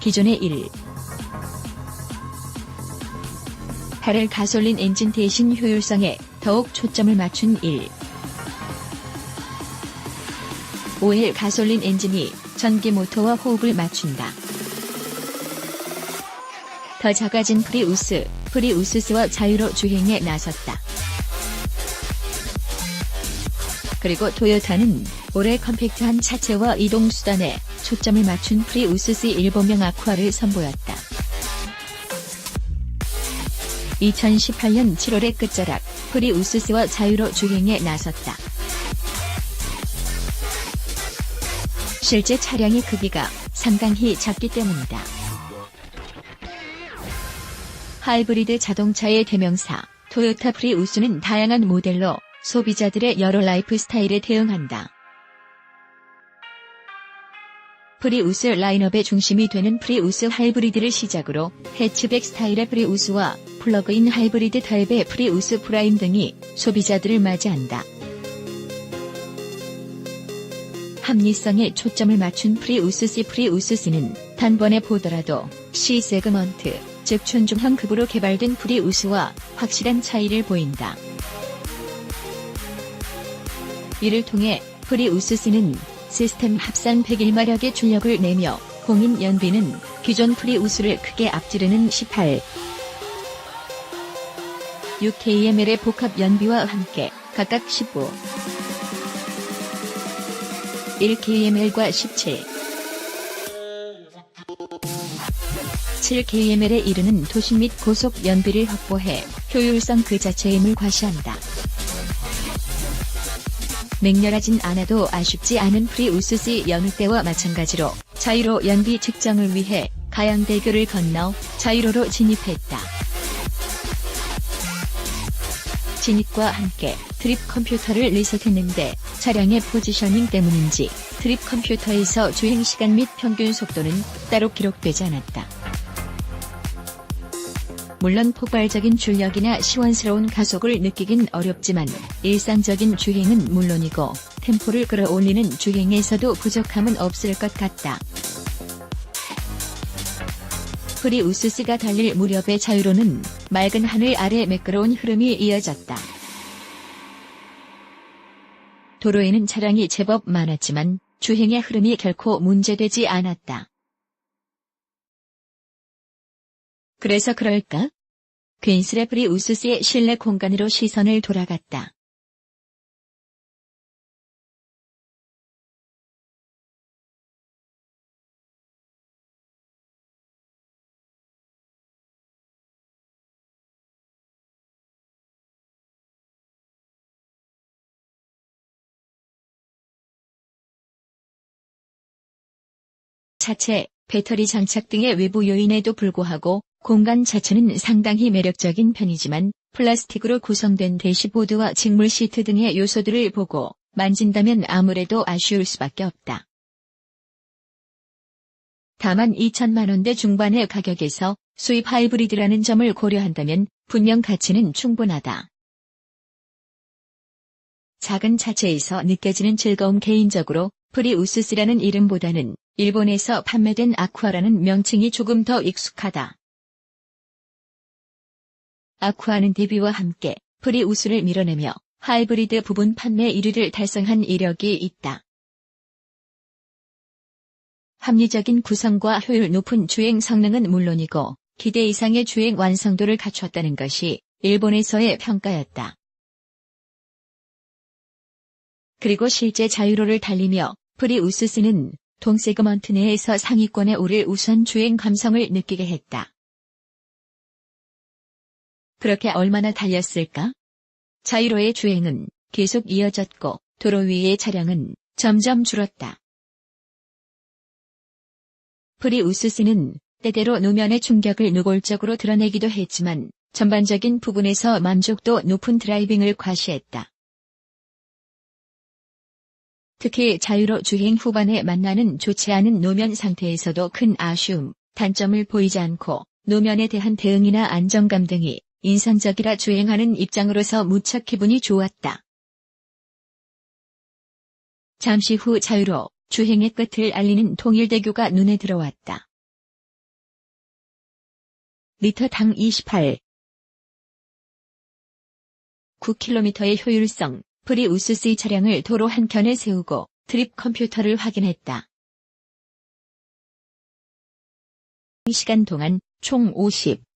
기존의 1. 8을 가솔린 엔진 대신 효율성에 더욱 초점을 맞춘 1. 5일 가솔린 엔진이 전기 모터와 호흡을 맞춘다. 더 작아진 프리우스, 프리우스스와 자유로 주행에 나섰다. 그리고 토요타는 올해 컴팩트한 차체와 이동수단에 초점을 맞춘 프리우스스 일본명 아쿠아를 선보였다. 2018년 7월의 끝자락, 프리우스스와 자유로 주행에 나섰다. 실제 차량의 크기가 상당히 작기 때문이다. 하이브리드 자동차의 대명사, 토요타 프리우스는 다양한 모델로 소비자들의 여러 라이프 스타일에 대응한다. 프리우스 라인업의 중심이 되는 프리우스 하이브리드를 시작으로 해치백 스타일의 프리우스와 플러그인 하이브리드 타입의 프리우스 프라임 등이 소비자들을 맞이한다. 합리성에 초점을 맞춘 프리우스 C 프리우스 C는 단번에 보더라도 C 세그먼트, 즉 춘중형 급으로 개발된 프리우스와 확실한 차이를 보인다. 이를 통해 프리우스 C는 시스템 합산 101마력의 출력을 내며 공인 연비는 기존 프리우스를 크게 앞지르는 18. 6kml의 복합 연비와 함께 각각 15. 1kml과 17. 7kml에 이르는 도심 및 고속 연비를 확보해 효율성 그 자체임을 과시한다. 맹렬하진 않아도 아쉽지 않은 프리우스 C 여느 때와 마찬가지로 자유로 연비 측정을 위해 가양대교를 건너 자유로로 진입했다. 진입과 함께 트립 컴퓨터를 리셋했는데 차량의 포지셔닝 때문인지 트립 컴퓨터에서 주행 시간 및 평균 속도는 따로 기록되지 않았다. 물론 폭발적인 출력이나 시원스러운 가속을 느끼긴 어렵지만 일상적인 주행은 물론이고 템포를 끌어올리는 주행에서도 부족함은 없을 것 같다. 프리우스스가 달릴 무렵의 자유로는 맑은 하늘 아래 매끄러운 흐름이 이어졌다. 도로에는 차량이 제법 많았지만 주행의 흐름이 결코 문제되지 않았다. 그래서 그럴까? 괜스레 프리 우스스의 실내 공간으로 시선을 돌아갔다. 차체, 배터리 장착 등의 외부 요인에도 불구하고 공간 자체는 상당히 매력적인 편이지만 플라스틱으로 구성된 대시보드와 직물 시트 등의 요소들을 보고 만진다면 아무래도 아쉬울 수밖에 없다. 다만 2천만원대 중반의 가격에서 수입 하이브리드라는 점을 고려한다면 분명 가치는 충분하다. 작은 차체에서 느껴지는 즐거움 개인적으로 프리우스스라는 이름보다는 일본에서 판매된 아쿠아라는 명칭이 조금 더 익숙하다. 아쿠아는 데뷔와 함께 프리우스를 밀어내며 하이브리드 부분 판매 1위를 달성한 이력이 있다. 합리적인 구성과 효율 높은 주행 성능은 물론이고 기대 이상의 주행 완성도를 갖췄다는 것이 일본에서의 평가였다. 그리고 실제 자유로를 달리며 프리우스스는 동세그먼트 내에서 상위권에 오를 우선 주행 감성을 느끼게 했다. 그렇게 얼마나 달렸을까? 자유로의 주행은 계속 이어졌고 도로 위의 차량은 점점 줄었다. 프리우스스는 때때로 노면의 충격을 노골적으로 드러내기도 했지만 전반적인 부분에서 만족도 높은 드라이빙을 과시했다. 특히 자유로 주행 후반에 만나는 좋지 않은 노면 상태에서도 큰 아쉬움, 단점을 보이지 않고 노면에 대한 대응이나 안정감 등이 인상적이라 주행하는 입장으로서 무척 기분이 좋았다. 잠시 후 자유로 주행의 끝을 알리는 통일대교가 눈에 들어왔다. 리터당 28. 9km의 효율성, 프리우스 C 차량을 도로 한켠에 세우고 트립 컴퓨터를 확인했다. 이 시간 동안 총 50.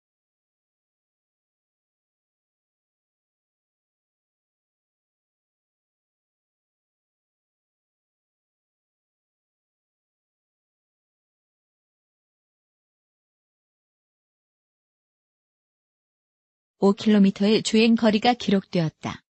5km의 주행 거리가 기록되었다.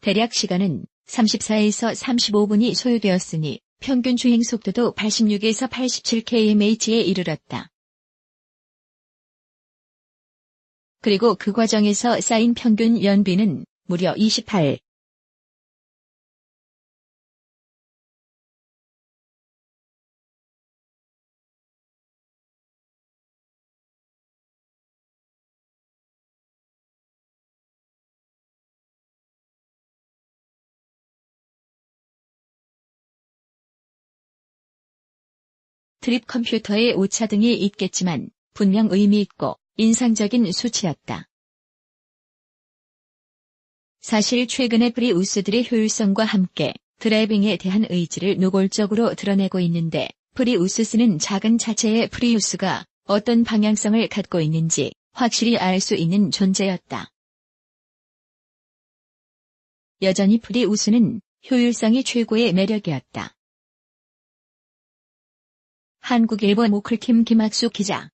대략 시간은 34에서 35분이 소요되었으니 평균 주행 속도도 86에서 87kmh에 이르렀다. 그리고 그 과정에서 쌓인 평균 연비는 무려 28. 트립 컴퓨터에 오차 등이 있겠지만 분명 의미 있고 인상적인 수치였다. 사실 최근의 프리우스들의 효율성과 함께 드라이빙에 대한 의지를 노골적으로 드러내고 있는데 프리우스스는 작은 자체의 프리우스가 어떤 방향성을 갖고 있는지 확실히 알 수 있는 존재였다. 여전히 프리우스는 효율성이 최고의 매력이었다. 한국일보 모클팀 김학수 기자